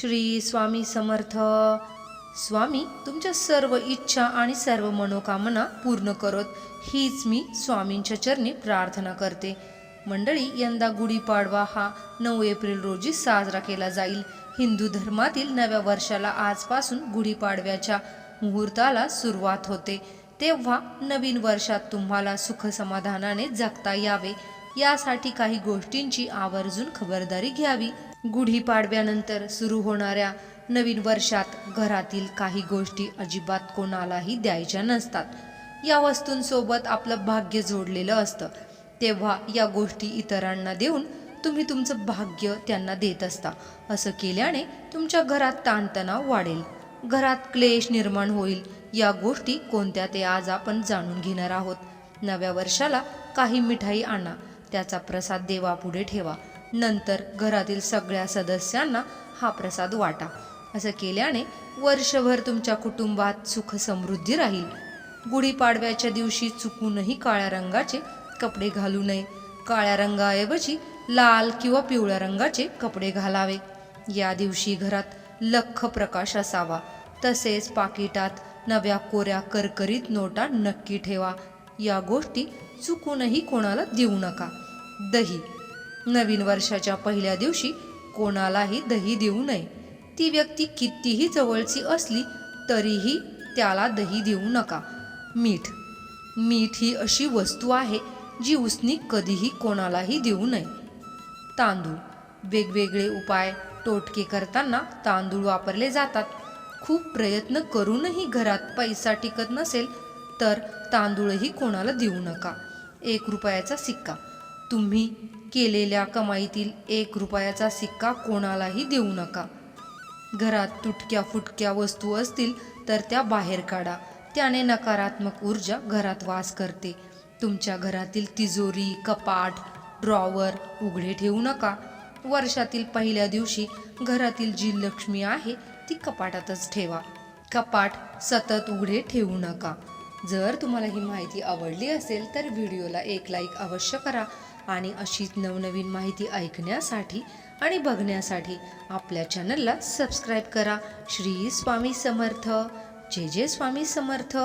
श्री स्वामी समर्थ. स्वामी तुमच्या सर्व इच्छा आणि सर्व मनोकामना पूर्ण करत हीच मी स्वामींच्या चरणी प्रार्थना करते. मंडळी यंदा गुढीपाडवा हा नऊ एप्रिल रोजी साजरा केला जाईल. हिंदू धर्मातील नव्या वर्षाला आजपासून गुढीपाडव्याच्या मुहूर्ताला सुरुवात होते. तेव्हा नवीन वर्षात तुम्हाला सुख समाधानाने जगता यावे. यासाठी काही गोष्टींची आवर्जून खबरदारी घ्यावी. गुढीपाडव्यानंतर सुरू होणाऱ्या नवीन वर्षात घरातील काही गोष्टी अजिबात कोणालाही द्यायच्या नसतात. या वस्तूंसोबत आपलं भाग्य जोडलेलं असतं. तेव्हा या गोष्टी इतरांना देऊन तुम्ही तुमचं भाग्य त्यांना देत असता. असं केल्याने तुमच्या घरात ताणतणाव वाढेल. घरात क्लेश निर्माण होईल. या गोष्टी कोणत्या ते आज आपण जाणून घेणार आहोत. नव्या वर्षाला काही मिठाई आणा. त्याचा प्रसाद देवापुढे ठेवा. नंतर घरातील सगळ्या सदस्यांना हा प्रसाद वाटा. असं केल्याने वर्षभर तुमच्या कुटुंबात सुख समृद्धी राहील. गुढीपाडव्याच्या दिवशी चुकूनही काळ्या रंगाचे कपडे घालू नये. काळ्या रंगाऐवजी लाल किंवा पिवळ्या रंगाचे कपडे घालावे. या दिवशी घरात लख प्रकाश असावा. तसेच पाकिटात नव्या कोऱ्या करकरीत नोटा नक्की ठेवा. या गोष्टी चुकूनही कोणाला देऊ नका. दही. नवीन वर्षाच्या पहिल्या दिवशी कोणालाही दही देऊ नये. ती व्यक्ती कितीही जवळची असली तरीही त्याला दही देऊ नका. मीठ. मीठ ही अशी वस्तू आहे जी उसनी कधीही कोणालाही देऊ नये. तांदूळ. वेगवेगळे उपाय टोटके करताना तांदूळ वापरले जातात. खूप प्रयत्न करूनही घरात पैसा टिकत नसेल तर तांदूळही कोणाला देऊ नका. एक रुपयाचा सिक्का. तुम्ही केलेल्या कमाईतील एक रुपयाचा सिक्का कोणालाही देऊ नका. घरात तुटक्या फुटक्या वस्तू असतील तर त्या बाहेर काढा. त्याने नकारात्मक ऊर्जा घरात वास करते. तुमच्या घरातील तिजोरी कपाट ड्रॉवर उघडे ठेवू नका. वर्षातील पहिल्या दिवशी घरातील जी लक्ष्मी आहे ती कपाटातच ठेवा. कपाट सतत उघडे ठेवू नका. जर तुम्हाला ही माहिती आवडली असेल तर व्हिडिओला एक लाईक अवश्य करा. आणि अशीच नवनवीन माहिती ऐकण्यासाठी आणि बघण्यासाठी आपल्या चॅनलला सबस्क्राईब करा. श्री स्वामी समर्थ. जय जय स्वामी समर्थ.